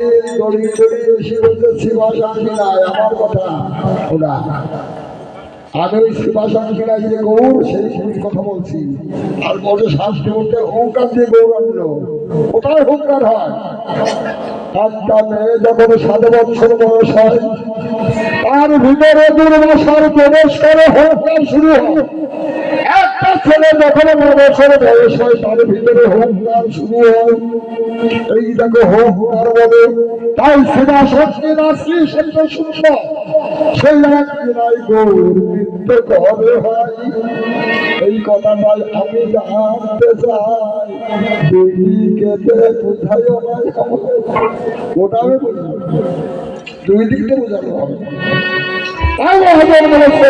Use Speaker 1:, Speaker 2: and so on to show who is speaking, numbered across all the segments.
Speaker 1: দড়ি দড়ি আমার কথা আমি ওই শিবা শান্তি যে গৌর সেই কথা বলছি আর বলছে শান্তি বলতে হুঙ্কার দিয়ে গৌর। আনলো কোথায় হুঙ্কার হয়? একটা মেয়ে যখন সাত বছর বয়স হয় তার ভিতরে দুর্বাসার প্রবেশ করে হুঙ্কার শুরু হয়। ছেলে যখন বছর বয়স হয় তার ভিতরে হুঙ্কার শুরু হয়। এই দেখো হুঙ্কার বলে। তাই শিবা শক্তি নাচি সেটা শুনল সেই এক বিনাই গৌর নৃত্য করে হয়? এই কথাটাই আমি জানতে চাই। দুই কেটে নাই ওটা আমি বুঝি দুই দিকটা বোঝানো হবে। তাই মহাজন বলেছে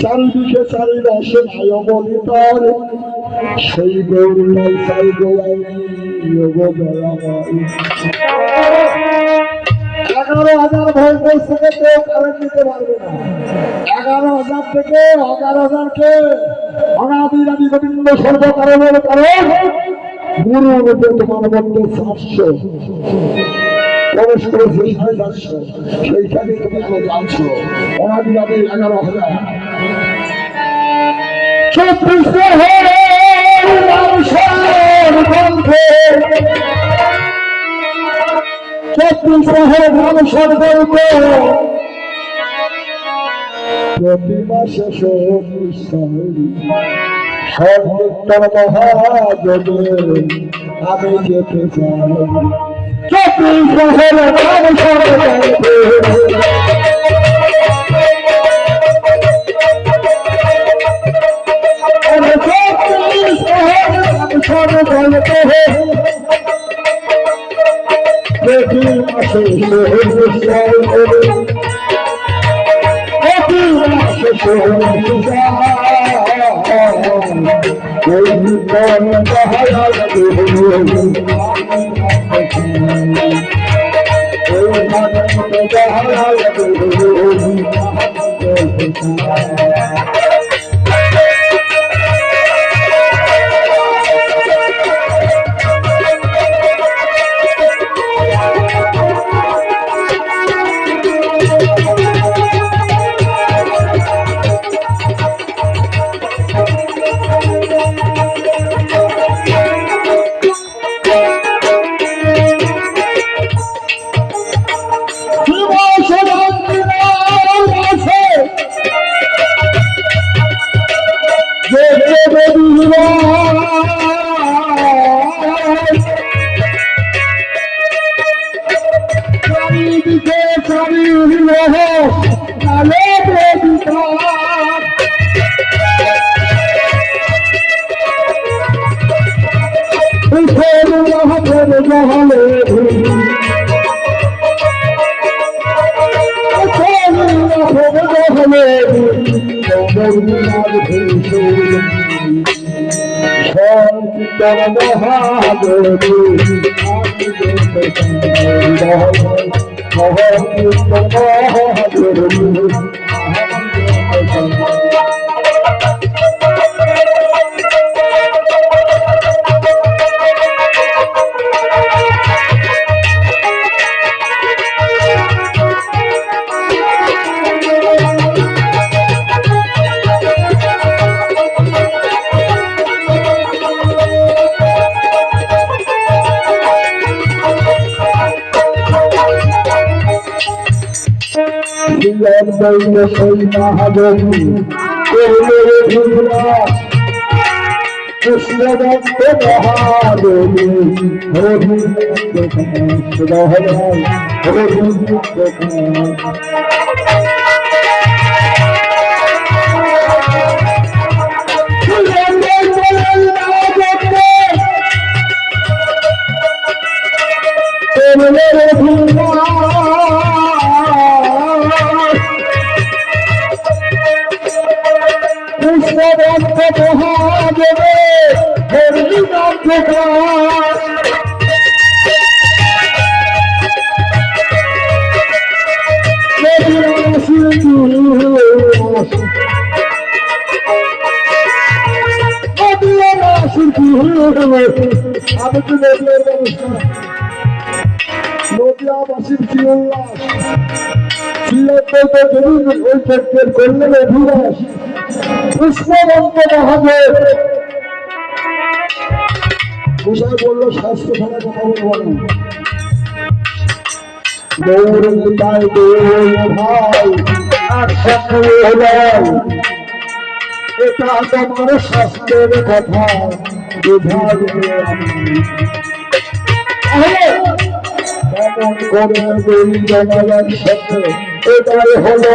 Speaker 1: চারিদিকে চারি রসে ভাই অবনীতর সেই গৌরী সাই গোয়াই এগারো হাজার ভোল্টেজ থেকে কেউ কারেন্ট দিতে পারবে না। এগারো হাজার থেকে এগারো হাজারকে অনাদি আদি গোবিন্দ সর্বকারণের কারণ গুরু তোমার মধ্যে সাতশো সেইখানে তুমি জানছো এগারো হাজার। চব্বিশে চব্বিশ শহর মানুষের গল্প প্রতি মাসে সর্বোত্তর মহাজনে আমি যেতে চাই। চব্বিশ শহর মানুষের গল্প চব্বিশ শহর মানুষের গল্প প্রতি মাসে প্রতি মাসে চারিদিকে মহলে সংকীর্তন মহাদেবী বৈল সেই মহাদেবী করলে ধুলা কৃষ্ণদত্ত মহাদেবী। হরি কৃষ্ণবন্ত মহাদেবে হরিনাথ আমি তো নদিয়াবাসীর কি উল্লাস যেদিন ওই ক্ষেত্রের করলেন অভিবাস গোসাই বলল স্বাস্থ্য কথা এটা স্বাস্থ্যের কথা বিভাগে কেমন করে বই জানালার সাথে হলো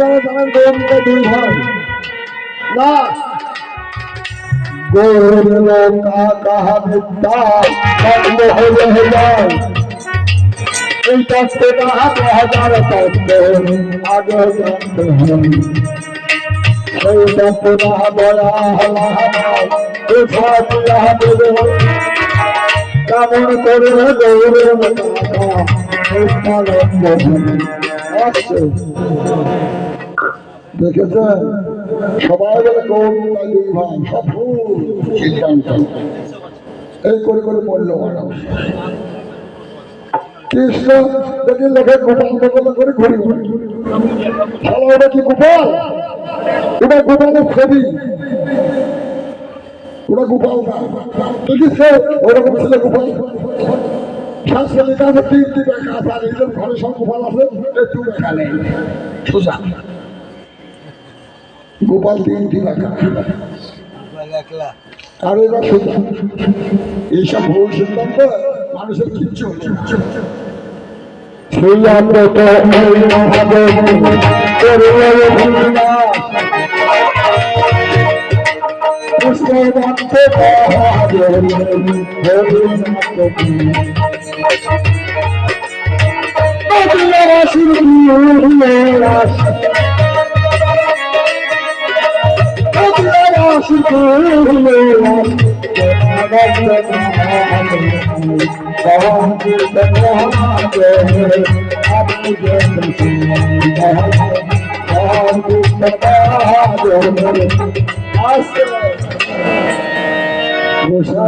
Speaker 1: আপনারা জানেন গৌরমিতায় দুই ভাই। না। গৌর কাহা বিদ্যা কর্ম হয়ে যায় এই হাজার তত্ত্ব বলা হলা কেমন করে গৌরব দেখেছেন? সবাই বলে সব ভুল সিদ্ধান্ত। এই করে করে বলল মানুষ। কৃষ্ণ গোপাল গোপাল করে ঘুরি কি ওটা গোপালের ছবি। ওটা গোপাল ঘরে সব গোপাল আছে গোপাল তিনটি ব্যাখ্যা আর এবার সোজা এইসব মানুষের কিচ্ছু। সেই আমরা তো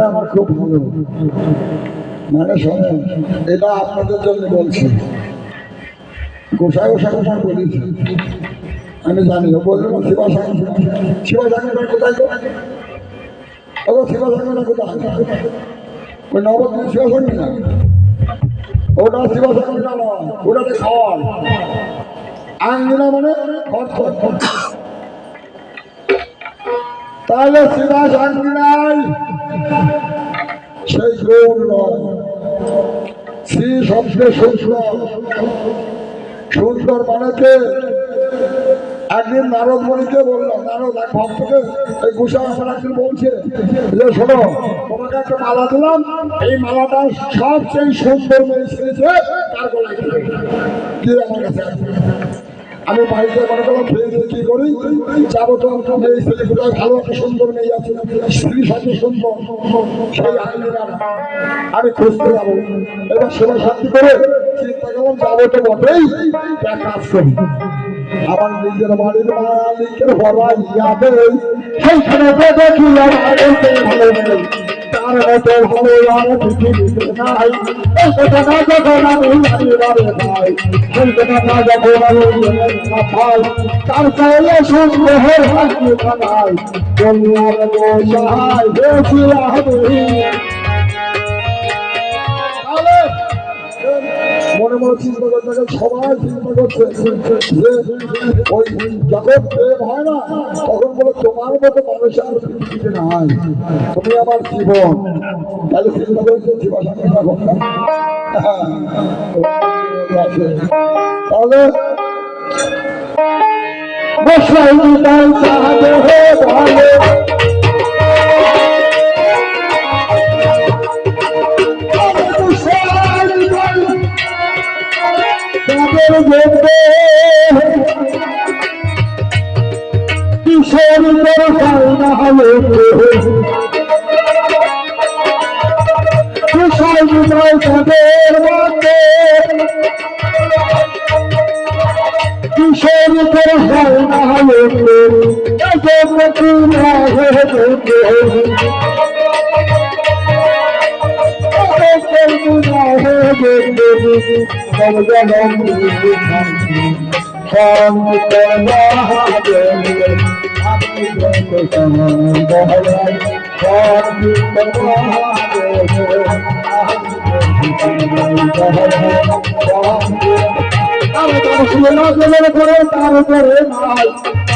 Speaker 1: আমার খুব ভালো মানে শোনেন এটা আপনাদের জন্য বলছি গোসাই গোসাই গোসাই বলেছি আমি জানি না শিবা সাগর শিবা সাগরটা কোথায় গো? ও শিবা সাগরটা কোথায়? ওই নবদ্বীপ শিবা সাগর না? ওটা শিবা সাগরটা নয়, ওটাতে খড়। আঙ্গিনা মানে খড় খড় তাহলে শিবা সাগর নাই সেই গৌর নয়। শ্রী শব্দে সুন্দর সুন্দর মানেকে একদিন নারদ মণিকে বলল নারদ, এক ভক্তকে এই গুসা আমার একদিন বলছে যে, শোনো, তোমাকে একটা মালা দিলাম। এই মালাটা সবচেয়ে সুন্দর মেয়ে ছেড়েছে তার গলায়। দিয়ে আমার কাছে। আমি বাড়িতে মনে করলাম ফেলে কি করি? যাব তো মেয়ে ছেলে কোথায়? ভালো একটা সুন্দর মেয়ে আছে স্ত্রী সাথে সুন্দর। সেই আমি খুঁজতে যাব। এবার সেবা শান্তি করে চিন্তা করলাম, যাব তো বটেই এক কাজ করি আমার নিজের বাড়ির মালিকের বলা ইয়াবে সেইখানে দেখি তার মতো ভালো আর পৃথিবীতে নাই। তার মনে মনে চিন্তা করতে সবাই চিন্তা করছে। যে ওই যখন প্রেম হয় না, তখন বলে, তোমার মতো মানুষ আর পৃথিবীতে নাই। তুমি আমার জীবন। তাহলে চিন্তা করেছে তাহলে দিতাম সাহায্য হয়ে ভালো। কিশোর না হলে কিশোর তাদের মধ্যে কিশোর না হলে না করে তার উপরে নাই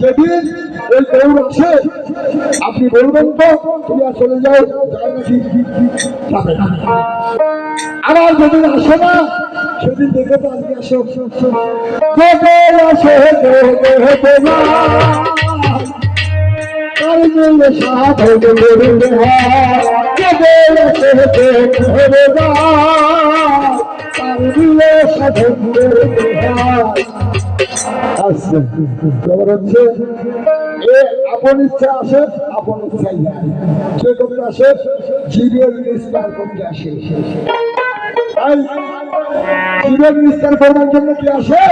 Speaker 1: যেদিন ওই গৌর আছে আপনি বলবেন তো, তুমি আর চলে যাও। আবার যেদিন আসে না, সেদিন দেখে তো আজকে আসো। আসে দেখে খবর হচ্ছে এ আপন ইচ্ছা আসে আপন ইচ্ছাই আসে আসে তাই করবার জন্য কি আসে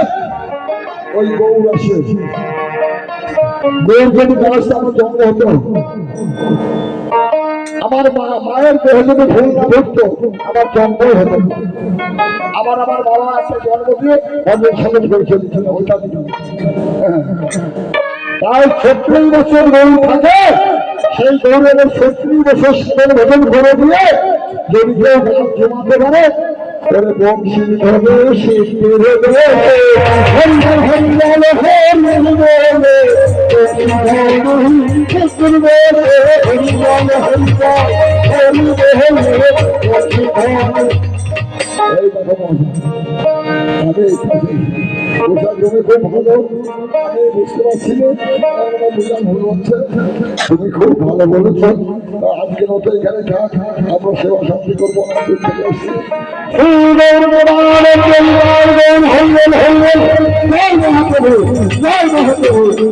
Speaker 1: ওই গৌর আসে গৌর যদি ব্যবস্থা আমার জন্ম হতো আমার মা- মায়ের দেহ যদি ভুল ধরতো আমার জন্মই হতো। আবার আমার বাবা একটা জন্ম দিয়ে অনেক সাধন করে চলেছিল ওইটা তাই ছত্রিশ বছর গরু থাকে সেই গৌরের ছত্রিশ বছর শীতের ভোজন করে দিয়ে যদি কেউ জমাতে পারে ওরে বংশী ধরে শীতের দেবে হরিবল হরিবল হরিবল বলে এই বলছি আমি পোশাক জমি খুব ভালো আমি বুঝতে পারছি বুঝলাম ভুল হচ্ছে তুমি খুব ভালো বলেছ আজকে মতো এখানে থাক আমরা সেবা শান্তি করব অনেক থেকে হইল জয় মহাপ্রভু জয় মহাপ্রভু জয় মহাপ্রভু